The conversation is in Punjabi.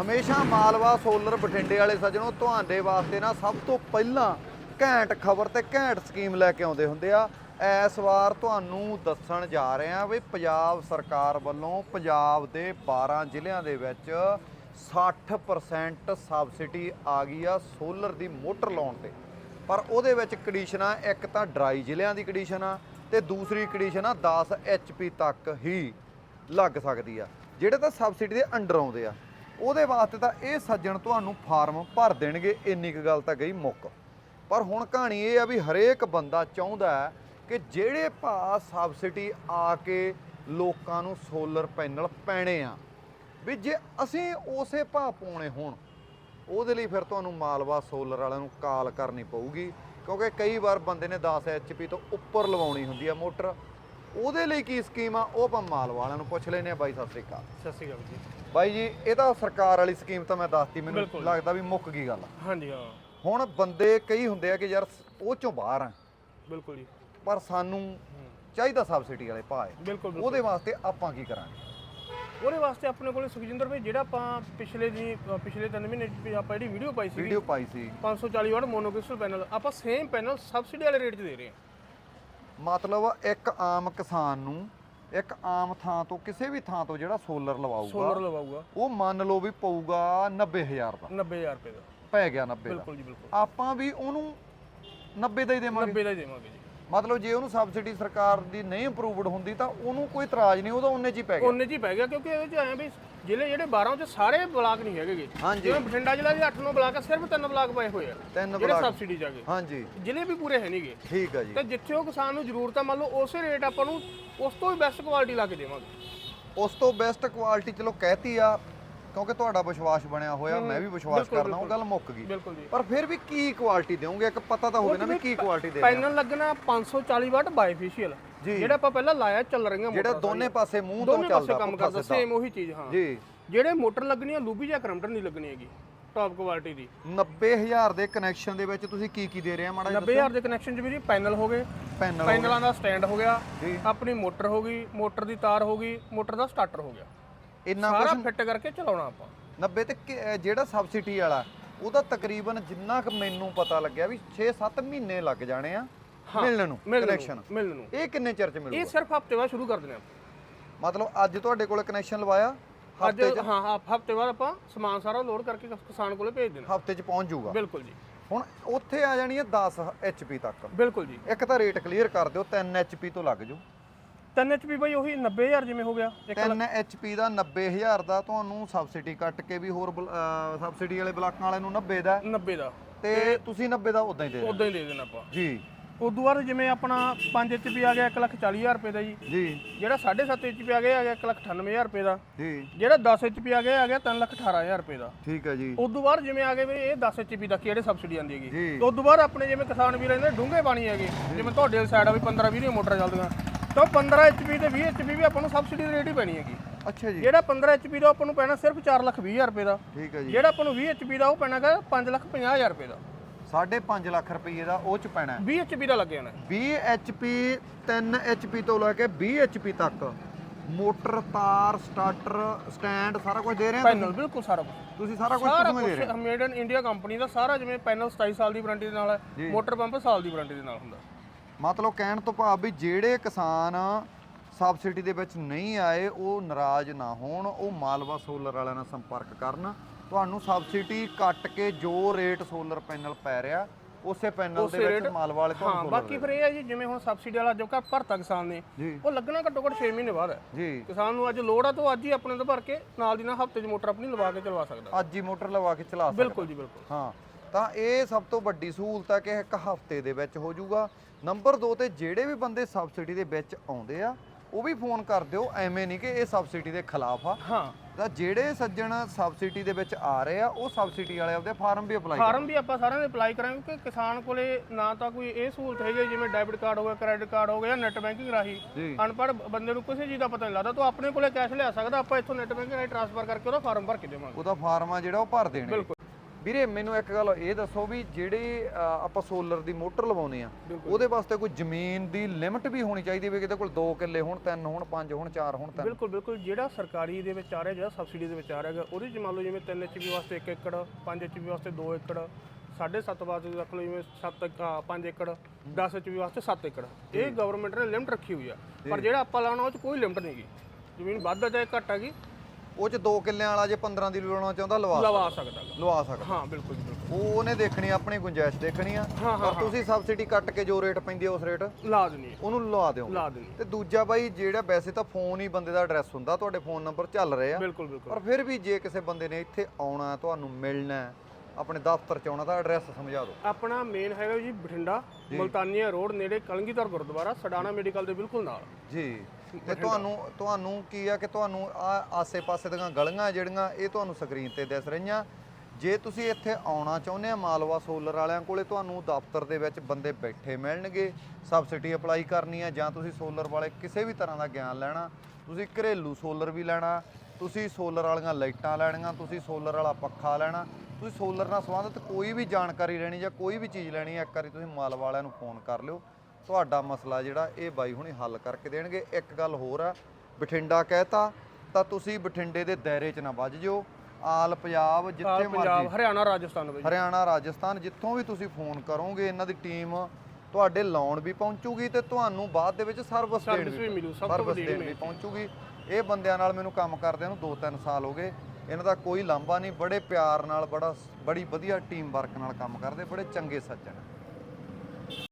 ਹਮੇਸ਼ਾ ਮਾਲਵਾ ਸੋਲਰ ਬਠਿੰਡੇ ਵਾਲੇ ਸੱਜਣੋ, ਤੁਹਾਡੇ ਵਾਸਤੇ ਨਾ ਸਭ ਤੋਂ ਪਹਿਲਾਂ ਘੈਂਟ ਖਬਰ ਤੇ ਘੈਂਟ ਸਕੀਮ ਲੈ ਕੇ ਆਉਂਦੇ ਹੁੰਦੇ ਆ। ਇਸ ਵਾਰ ਤੁਹਾਨੂੰ ਦੱਸਣ ਜਾ ਰਹੇ ਆ ਵੀ ਪੰਜਾਬ ਸਰਕਾਰ ਵੱਲੋਂ ਪੰਜਾਬ ਦੇ 12 ਜ਼ਿਲ੍ਹਿਆਂ ਦੇ ਵਿੱਚ 60% ਸਬਸਿਡੀ ਆ ਗਈ ਆ ਸੋਲਰ ਦੀ ਮੋਟਰ ਲਾਉਣ ਤੇ। ਪਰ ਉਹਦੇ ਵਿੱਚ ਕੰਡੀਸ਼ਨ ਆ, ਇੱਕ ਤਾਂ ਡਰਾਈ ਜ਼ਿਲ੍ਹਿਆਂ ਦੀ ਕੰਡੀਸ਼ਨ ਆ ਤੇ ਦੂਸਰੀ ਕੰਡੀਸ਼ਨ ਆ 10 ਐਚਪੀ ਤੱਕ ਹੀ ਲੱਗ ਸਕਦੀ ਆ। ਜਿਹੜੇ ਤਾਂ ਸਬਸਿਡੀ ਦੇ ਅੰਡਰ ਆਉਂਦੇ ਆ ਉਹਦੇ ਵਾਸਤੇ ਤਾਂ ਇਹ ਸੱਜਣ ਤੁਹਾਨੂੰ ਫਾਰਮ ਭਰ ਦੇਣਗੇ, ਇੰਨੀ ਕੁ ਗੱਲ ਤਾਂ ਗਈ ਮੁੱਕ। ਪਰ ਹੁਣ ਕਹਾਣੀ ਇਹ ਆ ਵੀ ਹਰੇਕ ਬੰਦਾ ਚਾਹੁੰਦਾ ਹੈ ਕਿ ਜਿਹੜੇ ਭਾ ਸਬਸਿਡੀ ਆ ਕੇ ਲੋਕਾਂ ਨੂੰ ਸੋਲਰ ਪੈਨਲ ਪੈਣੇ ਆ, ਵੀ ਜੇ ਅਸੀਂ ਉਸੇ ਭਾਅ ਪਾਉਣੇ ਹੋਣ, ਉਹਦੇ ਲਈ ਫਿਰ ਤੁਹਾਨੂੰ ਮਾਲਵਾ ਸੋਲਰ ਵਾਲਿਆਂ ਨੂੰ ਕਾਲ ਕਰਨੀ ਪਊਗੀ, ਕਿਉਂਕਿ ਕਈ ਵਾਰ ਬੰਦੇ ਨੇ 10 ਐਚਪੀ ਤੋਂ ਉੱਪਰ ਲਵਾਉਣੀ ਹੁੰਦੀ ਆ ਮੋਟਰ। ਉਹਦੇ ਲਈ ਕੀ ਸਕੀਮ ਆ? ਉਹ ਆਪਾਂ ਮਾਲਵਾ ਵਾਲਿਆਂ ਨੂੰ ਪੁੱਛ ਲੈਨੇ ਆ ਬਾਈ, ਸਤਿ ਸ੍ਰੀ ਅਕਾਲ। ਸਤਿ ਸ਼੍ਰੀ ਅਕਾਲ ਜੀ। ਬਾਈ ਜੀ ਇਹ ਤਾਂ ਸਰਕਾਰ ਵਾਲੀ ਸਕੀਮ ਤਾਂ ਮੈਂ ਦੱਸਤੀ ਮੈਨੂੰ ਬਿਲਕੁਲ। ਲੱਗਦਾ ਵੀ ਮੁੱਕ ਗਈ ਗੱਲ ਹਾਂਜੀ ਹਾਂ। ਹੁਣ ਬੰਦੇ ਕਈ ਹੁੰਦੇ ਆ ਕਿ ਯਾਰ ਉਹ ਚੋਂ ਬਾਹਰ ਆ। ਬਿਲਕੁਲ ਜੀ। ਪਰ ਸਾਨੂੰ ਚਾਹੀਦਾ ਸਬਸਿਡੀ ਵਾਲੇ ਭਾਅ ਹੈ ਬਿਲਕੁਲ ਬਿਲਕੁਲ। ਉਹਦੇ ਵਾਸਤੇ ਆਪਾਂ ਕੀ ਕਰਾਂਗੇ? ਉਹਦੇ ਵਾਸਤੇ ਆਪਣੇ ਕੋਲੇ ਸੁਖਜਿੰਦਰ ਭਾਈ ਜਿਹੜਾ ਆਪਾਂ ਪਿਛਲੇ ਦੀ ਅ, ਪਿਛਲੇ 3 ਮਹੀਨੇ 'ਚ ਆਪਾਂ ਜਿਹੜੀ ਵੀਡੀਓ ਪਾਈ ਸੀ ਵੀਡੀਓ ਪਾਈ ਸੀ। 540 ਵਾਟ ਮੋਨੋਕ੍ਰਿਸਟਲ ਪੈਨਲ ਆਪਾਂ ਸੇਮ ਪੈਨਲ ਸਬਸਿਡੀ ਵਾਲੇ ਰੇਟ 'ਚ ਦੇ ਰਹੇ ਹਾਂ। ਮਤਲਬ ਇੱਕ ਆਮ ਕਿਸਾਨ ਨੂੰ ਇੱਕ ਆਮ ਥਾਂ ਤੋਂ ਕਿਸੇ ਵੀ ਥਾਂ ਤੋਂ ਜਿਹੜਾ ਸੋਲਰ ਸੋਲਰ ਲਵਾਊਗਾ। ਲਵਾਊਗਾ ਉਹ ਮੰਨ ਲਓ ਵੀ ਪਊਗਾ 90000 ਦਾ। 90000 ਰੁਪਏ ਦਾ। ਪੈ ਗਿਆ 90 ਦਾ। ਬਿਲਕੁਲ ਜੀ ਬਿਲਕੁਲ। ਆਪਾਂ ਵੀ ਉਹਨੂੰ 90 ਦਾ ਹੀ ਦੇਵਾਂਗੇ। 90 ਦਾ ਹੀ ਦੇਵਾਂਗੇ ਜੀ। ਮਤਲਬ ਜੇ ਉਹਨੂੰ ਸਬਸਿਡੀ ਸਰਕਾਰ ਦੀ ਨਹੀਂ ਅਪਰੂਵਡ ਹੁੰਦੀ ਤਾਂ ਉਹਨੂੰ ਕੋਈ ਇਤਰਾਜ਼ ਨਹੀਂ ਉਹਦਾ ਉਹਨੇ ਚ ਹੀ ਪੈ ਗਿਆ। ਉਹਨੇ ਹੀ ਪੈ ਗਿਆ ਕਿਉਂਕਿ ਇਹਦੇ 'ਚ ਆਏ ਵੀ ਜ਼ਿਲ੍ਹੇ ਜਿਹੜੇ 12 'ਚ ਸਾਰੇ ਬਲਾਕ ਨਹੀਂ ਹੈਗੇਗੇ ਹਾਂਜੀ। ਜਿਵੇਂ ਬਠਿੰਡਾ ਜ਼ਿਲ੍ਹਾ ਦੇ 8-9 ਬਲਾਕ ਆ ਸਿਰਫ 3 ਬਲਾਕ ਪਏ ਹੋਏ ਆ ਤਿੰਨ ਜਿਹੜੇ ਬਲਾਕ। ਸਬਸਿਡੀ 'ਚ ਹਾਂਜੀ। ਜ਼ਿਲ੍ਹੇ ਵੀ ਪੂਰੇ ਹੈ ਨਹੀਂਗੇ ਠੀਕ ਆ ਜੀ। ਤੇ ਜਿੱਥੇ ਉਹ ਕਿਸਾਨ ਨੂੰ ਜ਼ਰੂਰਤ ਆ ਮੰਨ ਲਓ ਉਸੇ ਰੇਟ ਆਪਾਂ ਨੂੰ ਉਸ ਤੋਂ ਵੀ ਬੈਸਟ ਕੁਆਲਿਟੀ ਲਾ ਕੇ ਦੇਵਾਂਗੇ। ਉਸ ਤੋਂ ਬੈਸਟ ਕੁਆਲਿਟੀ ਚਲੋ ਕਹਿਤੀ ਆ ਕਿਉਂਕਿ ਤੁਹਾਡਾ ਵਿਸ਼ਵਾਸ ਬਣਿਆ ਹੋਇਆ ਮੈਂ ਵੀ ਵਿਸ਼ਵਾਸ ਕਰਦਾ ਉਹ ਗੱਲ ਮੁੱਕ ਗਈ। ਬਿਲਕੁਲ ਜੀ। ਪਰ ਫਿਰ ਵੀ ਕੀ ਕੁਆਲਿਟੀ ਦੇਵੋਗੇ ਇੱਕ ਪਤਾ ਤਾਂ ਹੋਵੇ ਨਾ ਵੀ ਕੀ ਕੁਆਲਿਟੀ ਦੇ ਪੈਨਲ ਲੱਗਣਾ 540 ਵਾਟ ਬਾਈਫੀਸ਼ੀਅਲ। ਜਿਹੜਾ ਆਪਾਂ ਪਹਿਲਾਂ ਲਾਇਆ ਚੱਲ ਰਹੀਆਂ ਜਿਹੜਾ ਦੋਨੇ ਪਾਸੇ ਮੂੰਹ ਤੋਂ ਦੋਨੇ ਪਾਸੇ ਚੱਲਦਾ ਕੰਮ ਕਰਦਾ। ਸੇਮ ਉਹੀ ਚੀਜ਼ ਹਾਂ। ਜੀ। ਜਿਹੜੇ ਮੋਟਰ ਲੱਗਣੀ ਆ ਲੂਬੀ ਜਾਂ ਕਰੰਪਟਰ ਨਹੀਂ ਲੱਗਣੀ ਹੈਗੀ ਟਾਪ ਕੁਆਲਿਟੀ ਦੀ। 90000 ਦੇ ਕਨੈਕਸ਼ਨ ਦੇ ਵਿੱਚ ਤੁਸੀਂ ਕੀ ਕੀ ਦੇ ਰਹੇ ਆ ਮਾੜਾ ਜਿਹਾ 90000 ਦੇ ਕਨੈਕਸ਼ਨ 'ਚ ਵੀ ਜੀ ਪੈਨਲ ਹੋ ਗਏ। ਪੈਨਲ ਪੈਨਲਾਂ ਦਾ ਸਟੈਂਡ ਹੋ ਗਿਆ। ਆਪਣੀ ਮੋਟਰ ਹੋ ਗਈ ਮੋਟਰ ਦੀ ਤਾਰ ਹੋ ਗਈ ਮੋਟਰ ਦਾ ਸਟਾਰਟਰ ਹੋ ਗਿਆ। ਇੰਨਾ ਸਾਰਾ ਕੁਝ ਫਿੱਟ ਕਰਕੇ ਚਲਾਉਣਾ ਆਪਾਂ। 90 ਤੇ ਕਿ- ਜਿਹੜਾ ਸਬਸਿਡੀ ਵਾਲਾ ਉਹਦਾ ਤਕਰੀਬਨ ਜਿੰਨਾ ਕੁ ਮੈਨੂੰ ਪਤਾ ਲੱਗਿਆ ਵੀ 6-7 ਮਹੀਨੇ ਲੱਗ ਜਾਣੇ ਆ ਮਿਲਣ ਨੂੰ ਮਿਲਣ ਕਨੈਕਸ਼ਨ ਨੂੰ ਮਿਲਣ ਨੂੰ। ਇਹ ਕਿੰਨੇ ਚਿਰ ਚ ਇਹ ਮਿਲੂਗਾ ਸਿਰਫ ਹਫ਼ਤੇ ਬਾਅਦ ਸ਼ੁਰੂ ਕਰ ਦਿੰਦੇ ਆਪਾਂ। ਮਤਲਬ ਅੱਜ ਤੁਹਾਡੇ ਕੋਲ ਕਨੈਕਸ਼ਨ ਲਵਾਇਆ? ਅੱਜ ਹਾਂ ਹਾਂ ਹਫ਼ਤੇ ਬਾਅਦ ਆਪਾਂ ਸਮਾਨ ਸਾਰਾ ਲੋਡ ਕਰਕੇ ਕਿਸ- ਕਿਸਾਨ ਕੋਲੇ ਭੇਜ ਦੇਣਾ। ਹਫ਼ਤੇ ਚ ਪਹੁੰਚ ਜਾਊਗਾ। ਬਿਲਕੁਲ ਜੀ। ਹੁਣ ਉੱਥੇ ਆ ਜਾਣੀ ਹੈ 10 ਐਚਪੀ ਤੱਕ। ਬਿਲਕੁਲ ਜੀ। ਇੱਕ ਤਾਂ ਰੇਟ ਕਲੀਅਰ ਕਰ ਦਿਓ 3 ਐਚਪੀ ਤੋਂ ਲੱਗ ਜਾਓ 3 ਐਚਪੀ ਬਾਈ ਉਹੀ 90000 ਜਿਵੇਂ ਹੋ ਗਿਆ ਇੱਕ 3 ਐਚਪੀ ਦਾ 90000 ਦਾ ਤੁਹਾਨੂੰ ਸਬਸਿਡੀ ਕੱਟ ਕੇ ਵੀ ਹੋਰ ਸਬਸਿਡੀ ਵਾਲੇ ਬਲਾਕਾਂ ਵਾਲੇ ਨੂੰ 90 ਦਾ। 90 ਦਾ। ਤੇ ਤੁਸੀਂ 90 ਦਾ ਉਦਾਂ ਹੀ ਦੇ ਉਦਾਂ ਹੀ ਦੇ ਦੇਣਾ ਆਪਾਂ। ਜੀ। ਉਦੋਂ ਬਾਅਦ ਜਿਵੇਂ ਆਪਣਾ 5 ਐਚਪੀ ਆ ਗਿਆ 140000 ਰੁਪਏ ਦਾ ਜੀ। ਜੀ। ਜਿਹੜਾ 7.5 ਐਚਪੀ ਆ ਗਿਆ ਆ ਗਿਆ 198000 ਰੁਪਏ ਦਾ। ਜੀ। ਜਿਹੜਾ 10 ਐਚਪੀ ਆ ਗਿਆ ਆ ਗਿਆ 318000 ਰੁਪਏ ਦਾ। ਠੀਕ ਹੈ ਜੀ। ਉਦੋਂ ਬਾਅਦ ਜਿਵੇਂ ਆ ਗਏ ਵੀ ਇਹ 10 ਐਚਪੀ ਦਾ ਕਿਹੜੇ ਸਬਸਿਡੀ ਆਂਦੀ ਹੈਗੀ। ਉਦੋਂ ਬਾਅਦ ਆਪਣੇ ਜਿਵੇਂ ਕਿਸਾਨ ਵੀਰ ਇਹਨੇ ਡੂੰਘੇ ਪਾਣੀ ਹੈਗੇ। ਜਿਵੇਂ ਤੁਹਾਡੇ ਸਾਈਡ ਆ ਵੀ 15 20 ਮੋਟਰ ਚੱਲਦੀਆਂ। ਤਾਂ 15 ਐਚਪੀ ਤੇ 20 ਐਚਪੀ ਵੀ ਆਪਾਂ ਨੂੰ ਸਬਸਿਡੀ ਦੀ ਰੇਟ ਹੀ ਪੈਣੀ ਹੈਗੀ। ਅੱਛਾ ਜੀ। ਜਿਹੜਾ 15 ਐਚਪੀ ਦਾ ਆਪਾਂ ਨੂੰ ਪੈਣਾ ਸਿਰਫ 420000 ਰੁਪਏ ਦਾ। ਠੀਕ ਹੈ ਜੀ। ਜਿਹੜਾ ਆਪਾਂ ਨੂੰ 20 ਐਚਪੀ ਦਾ ਉਹ ਪੈਣਾਗਾ 550000 ਰੁਪਏ ਦਾ। 5.5 ਲੱਖ ਰੁਪਏ ਦਾ ਉਹ ਚ ਪੈਣਾ ਹੈ। 20 ਐਚਪੀ ਦਾ ਲੱਗ ਜਾਣਾ। 20 ਐਚਪੀ 3 ਐਚਪੀ ਤੋਂ ਲੈ ਕੇ 20 ਐਚਪੀ ਤੱਕ। ਮੋਟਰ ਤਾਰ ਸਟਾਰਟਰ ਸਟੈਂਡ ਸਾਰਾ ਕੁਝ ਦੇ ਰਹੇ ਆ ਪੈਨਲ ਬਿਲਕੁਲ ਸਾਰਾ ਕੁਝ। ਤੁਸੀਂ ਸਾਰਾ ਕੁਝ ਕਿਵੇਂ ਦੇ ਰਹੇ ਕੁਝ ਮੇਡ ਇਨ ਇੰਡੀਆ ਕੰਪਨੀ ਦਾ ਸਾਰਾ ਜਿਵੇਂ ਪੈਨਲ 27 ਸਾਲ ਦੀ ਵਾਰੰਟੀ ਦੇ ਨਾਲ ਹੈ ਮੋਟਰ ਪੰਪ ਸਾਲ ਦੀ ਵਾਰੰਟੀ ਦੇ ਨਾਲ ਹੁੰਦਾ। ਮਤਲਬ ਕਹਿਣ ਤੋਂ ਭਾਵ ਵੀ ਜਿਹੜੇ ਕਿਸਾਨ ਸਬਸਿਡੀ ਦੇ ਵਿੱਚ ਨਹੀਂ ਆਏ ਉਹ ਨਾਰਾਜ਼ ਨਾ ਹੋਣ ਉਹ ਮਾਲਵਾ ਸੋਲਰ ਵਾਲਿਆਂ ਨਾਲ ਸੰਪਰਕ ਕਰਨ। ਤੁਹਾਨੂੰ ਸਬਸਿਡੀ ਕੱਟ ਕੇ ਜੋ ਰੇਟ ਸੋਲਰ ਪੈਨਲ ਪੈ ਰਿਹਾ ਉਸੇ ਪੈਨਲ ਦੇ ਵਿੱਚ ਮਾਲਵਾ ਵਾਲੇ ਹਾਂ ਤੁਹਾਨੂੰ solar ਬਾਕੀ ਫਿਰ ਇਹ ਹੈ ਜੀ ਜਿਵੇਂ ਹੁਣ ਸਬਸਿਡੀ ਵਾਲਾ ਜੋ ਘਰ ਭਰਤਾ ਕਿਸਾਨ ਨੇ ਉਹ ਲੱਗਣਾ ਘੱਟੋ ਘੱਟ 6 ਮਹੀਨੇ ਬਾਅਦ ਹੈ। ਜੀ। ਕਿਸਾਨ ਨੂੰ ਅੱਜ ਲੋੜ ਆ ਤਾਂ ਅੱਜ ਹੀ ਆਪਣੇ ਤੋਂ ਭਰ ਕੇ ਨਾਲ ਦੀ ਨਾਲ ਹਫ਼ਤੇ 'ਚ ਮੋਟਰ ਆਪਣੀ ਲਵਾ ਕੇ ਚਲਵਾ ਸਕਦਾ। ਅੱਜ ਹੀ ਮੋਟਰ ਲਵਾ ਕੇ ਚਲਾ ਸਕਦਾ। ਬਿਲਕੁਲ ਜੀ ਬਿਲਕੁਲ। ਹਾਂ। ਤਾਂ ਇਹ ਸਭ ਤੋਂ ਵੱਡੀ ਸਹੂਲਤ ਹੈ ਕਿ ਇੱਕ ਹਫ਼ਤੇ ਦੇ ਵਿੱਚ ਹੋ ਜਾਊਗਾ। ਨੰਬਰ 2 ਤੇ ਜਿਹੜੇ ਵੀ ਬੰਦੇ ਸਬਸਿਡੀ ਦੇ ਵਿੱਚ ਆਉਂਦੇ ਆ ਉਹ ਵੀ ਫੋਨ ਕਰ ਦਿਓ ਐਵੇਂ ਨਹੀਂ ਕਿ ਇਹ ਸਬਸਿਡੀ ਦੇ ਖਿਲਾਫ ਆ। ਹਾਂ। ਤਾਂ ਜਿਹੜੇ ਸੱਜਣ ਸਬਸਿਡੀ ਦੇ ਵਿੱਚ ਆ ਰਹੇ ਆ ਉਹ ਸਬਸਿਡੀ ਵਾਲੇ ਆਪਦੇ ਫਾਰਮ ਵੀ ਅਪਲਾਈ ਫਾਰਮ ਵੀ ਆਪਾਂ ਸਾਰਿਆਂ ਦੇ ਅਪਲਾਈ ਕਰਾਂਗੇ ਕਿ ਕਿਸਾਨ ਕੋਲੇ ਨਾ ਤਾਂ ਕੋਈ ਇਹ ਸਹੂਲਤ ਹੈਗੀ ਜਿਵੇਂ ਡੈਬਿਟ ਕਾਰਡ ਹੋ ਗਿਆ ਕ੍ਰੈਡਿਟ ਕਾਰਡ ਹੋ ਗਿਆ ਜਾਂ ਨੈਟ ਬੈਂਕਿੰਗ ਰਾਹੀਂ। ਅਨਪੜ੍ਹ ਬੰਦੇ ਨੂੰ ਕਿਸੇ ਚੀਜ਼ ਦਾ ਪਤਾ ਨਹੀਂ ਲੱਗਦਾ ਤਾਂ ਆਪਣੇ ਕੋਲੇ ਕੈਸ਼ ਲਿਆ ਸਕਦਾ ਆਪਾਂ ਇੱਥੋਂ ਨੈਟ ਬੈਂਕਿੰਗ ਰਾਹੀਂ ਟ੍ਰਾਂਸਫਰ ਕਰਕੇ ਉਹਦਾ ਫਾਰਮ ਭਰ ਕੇ ਦੇਵਾਂਗੇ। ਉਹਦਾ ਫਾਰਮ ਆ ਜਿਹੜਾ ਉਹ ਭਰ ਦੇਣਗੇ। ਬਿਲਕੁਲ। ਵੀਰੇ ਮੈਨੂੰ ਇੱਕ ਗੱਲ ਇਹ ਦੱਸੋ ਵੀ ਜਿਹੜੇ ਆਪਾਂ ਸੋਲਰ ਦੀ ਮੋਟਰ ਲਵਾਉਨੇ ਆ ਉਹਦੇ ਵਾਸਤੇ ਕੋਈ ਜ਼ਮੀਨ ਦੀ ਲਿਮਟ ਵੀ ਹੋਣੀ ਚਾਹੀਦੀ ਵੀ ਕਿਤੇ ਕੋਲ 2 ਕਿੱਲੇ ਹੋਣ 3 ਹੋਣ 5 ਹੋਣ 4 ਹੋਣ 3 ਬਿਲਕੁਲ ਬਿਲਕੁਲ। ਜਿਹੜਾ ਸਰਕਾਰੀ ਦੇ ਵਿੱਚ ਆ ਰਿਹਾ ਜਿਹੜਾ ਸਬਸਿਡੀ ਦੇ ਵਿੱਚ ਆ ਰਿਹਾ ਉਹਦੇ ਚ ਮੰਨ ਲਓ ਜਿਵੇਂ 3 ਐਚਪੀ ਵਾਸਤੇ 1 ਏਕੜ 5 ਐਚਪੀ ਵਾਸਤੇ 2 ਏਕੜ 7.5 ਵਾਸਤੇ ਰੱਖ ਲਓ ਜਿਵੇਂ 7 5 ਏਕੜ 10 ਐਚਪੀ ਵਾਸਤੇ 7 ਏਕੜ। ਇਹ ਗਵਰਨਮੈਂਟ ਨੇ ਲਿਮਟ ਰੱਖੀ ਹੋਈ ਆ। ਪਰ ਜਿਹੜਾ ਆਪਾਂ ਲਾਉਣਾ ਉਹ ਚ ਕੋਈ ਲਿਮਟ ਨਹੀਂਗੀ ਜ਼ਮੀਨ ਵੱਧ ਆ ਚਾਹੇ ਘੱਟ ਹੈਗੀ ਉਹ ਚ 2 ਕਿੱਲਿਆਂ ਵਾਲਾ ਜੇ 15 ਦੀ ਲਵਾਉਣਾ ਚਾਹੁੰਦਾ ਲਵਾ ਲਵਾ ਸਕਦਾ। ਗਾ। ਲਵਾ ਸਕਦਾ। ਹਾਂ ਬਿਲਕੁਲ ਜੀ, ਬਿਲਕੁਲ। ਉਹ ਉਹਨੇ ਦੇਖਣੀ ਆ, ਆਪਣੀ ਗੁੰਜਾਇਸ਼ ਦੇਖਣੀ ਆ। ਹਾਂ, ਪਰ ਤੁਸੀਂ ਸਬਸਿਡੀ ਕੱਟ ਕੇ ਜੋ ਰੇਟ ਪੈਂਦੀ ਆ ਉਸ ਰੇਟ ਲਾ ਦੇਣੀ ਹੈ ਉਹਨੂੰ ਲਵਾ ਦਿਓ। ਲਾ ਦੇਣੀ ਤੇ ਦੂਜਾ ਬਾਈ ਜਿਹੜਾ ਵੈਸੇ ਤਾਂ ਫੋਨ ਹੀ ਬੰਦੇ ਦਾ ਐਡਰੈਸ ਹੁੰਦਾ ਤੁਹਾਡੇ ਫੋਨ ਨੰਬਰ ਚੱਲ ਰਹੇ ਆ। ਬਿਲਕੁਲ ਬਿਲਕੁਲ। ਪਰ ਫਿਰ ਵੀ ਜੇ ਕਿਸੇ ਬੰਦੇ ਨੇ ਇੱਥੇ ਆਉਣਾ ਤੁਹਾਨੂੰ ਮਿਲਣਾ ਹੈ, ਆਪਣੇ ਦਫ਼ਤਰ ਚ ਆਉਣਾ ਤਾਂ ਐਡਰੈਸ ਸਮਝਾ ਦਿਓ। ਆਪਣਾ ਮੇਨ ਹੈਗਾ ਜੀ ਬਠਿੰਡਾ ਮਲਤਾਨੀਆ ਰੋਡ ਨੇੜੇ ਕਲੰਗੀਧਰ ਗੁਰਦੁਆਰਾ ਸਡਾਣਾ ਮੈਡੀਕਲ ਦੇ ਬਿਲਕੁਲ ਨਾਲ। ਜੀ। ਤੇ ਤੁਹਾਨੂੰ ਤੁਹਾਨੂੰ ਕੀ ਆ ਕਿ ਤੁਹਾਨੂੰ ਆ ਆਸੇ-ਪਾਸੇ ਦੀਆਂ ਗਲੀਆਂ ਜਿਹੜੀਆਂ ਇਹ ਤੁਹਾਨੂੰ ਸਕਰੀਨ ਤੇ ਦਿਸ ਰਹੀਆਂ। ਜੇ ਤੁਸੀਂ ਇੱਥੇ ਆਉਣਾ ਚਾਹੁੰਦੇ ਆ ਮਾਲਵਾ ਸੋਲਰ ਵਾਲਿਆਂ ਕੋਲੇ ਤੁਹਾਨੂੰ ਦਫ਼ਤਰ ਦੇ ਵਿੱਚ ਬੰਦੇ ਬੈਠੇ ਮਿਲਣਗੇ। ਸਬਸਿਡੀ ਅਪਲਾਈ ਕਰਨੀ ਆ ਜਾਂ ਤੁਸੀਂ ਸੋਲਰ ਵਾਲੇ ਕਿਸੇ ਵੀ ਤਰ੍ਹਾਂ ਦਾ ਗਿਆਨ ਲੈਣਾ। ਤੁਸੀਂ ਘਰੇਲੂ ਸੋਲਰ ਵੀ ਲੈਣਾ ਤੁਸੀਂ ਸੋਲਰ ਵਾਲੀਆਂ ਲਾਈਟਾਂ ਲੈਣੀਆਂ ਤੁਸੀਂ ਸੋਲਰ ਵਾਲਾ ਪੱਖਾ ਲੈਣਾ। ਤੁਸੀਂ ਸੋਲਰ ਨਾਲ ਸੰਬੰਧਿਤ ਕੋਈ ਵੀ ਜਾਣਕਾਰੀ ਲੈਣੀ ਜਾਂ ਕੋਈ ਵੀ ਚੀਜ਼ ਲੈਣੀ ਹੈ ਇੱਕ ਵਾਰੀ ਤੁਸੀਂ ਮਾਲਵਾ ਵਾਲਿਆਂ ਨੂੰ ਫੋਨ ਕਰ ਲਿਓ। ਤੁਹਾਡਾ ਮਸਲਾ ਜਿਹੜਾ ਇਹ ਬਾਈ ਹੁਣੀ ਹੱਲ ਕਰਕੇ ਦੇਣਗੇ। ਇੱਕ ਗੱਲ ਹੋਰ ਆ ਬਠਿੰਡਾ ਕਹਿਤਾ ਤਾਂ ਤੁਸੀਂ ਬਠਿੰਡੇ ਦੇ ਦਾਇਰੇ 'ਚ ਨਾ ਵੱਜ ਜਿਓ। ਆਲ ਪੰਜਾਬ ਜਿੱਥੇ ਮਰਜ਼ੀ ਪੰਜਾਬ ਹਰਿਆਣਾ ਰਾਜਸਥਾਨ ਵਿੱਚ ਹਰਿਆਣਾ ਰਾਜਸਥਾਨ ਜਿੱਥੋਂ ਵੀ ਤੁਸੀਂ ਫੋਨ ਕਰੋਗੇ ਇਹਨਾਂ ਦੀ ਟੀਮ ਤੁਹਾਡੇ ਲਾਉਣ ਵੀ ਪਹੁੰਚੂਗੀ ਤੇ ਤੁਹਾਨੂੰ ਬਾਅਦ ਦੇ ਵਿੱਚ ਸਰਵਿਸ ਦੇਣ ਵੀ ਮਿਲੂ ਸਭ ਤੋਂ ਦੇਣ ਵੀ ਪਹੁੰਚੂਗੀ। ਇਹ ਬੰਦਿਆਂ ਨਾਲ ਮੈਨੂੰ ਕੰਮ ਕਰਦਿਆਂ ਨੂੰ 2-3 ਸਾਲ ਹੋ ਗਏ। ਇਹਨਾਂ ਦਾ ਕੋਈ ਲਾਂਭਾ ਨਹੀਂ, ਬੜੇ ਪਿਆਰ ਨਾਲ, ਬੜਾ ਬੜੀ ਵਧੀਆ ਟੀਮ ਵਰਕ ਨਾਲ ਕੰਮ ਕਰਦੇ, ਬੜੇ ਚੰਗੇ ਸੱਜਣ।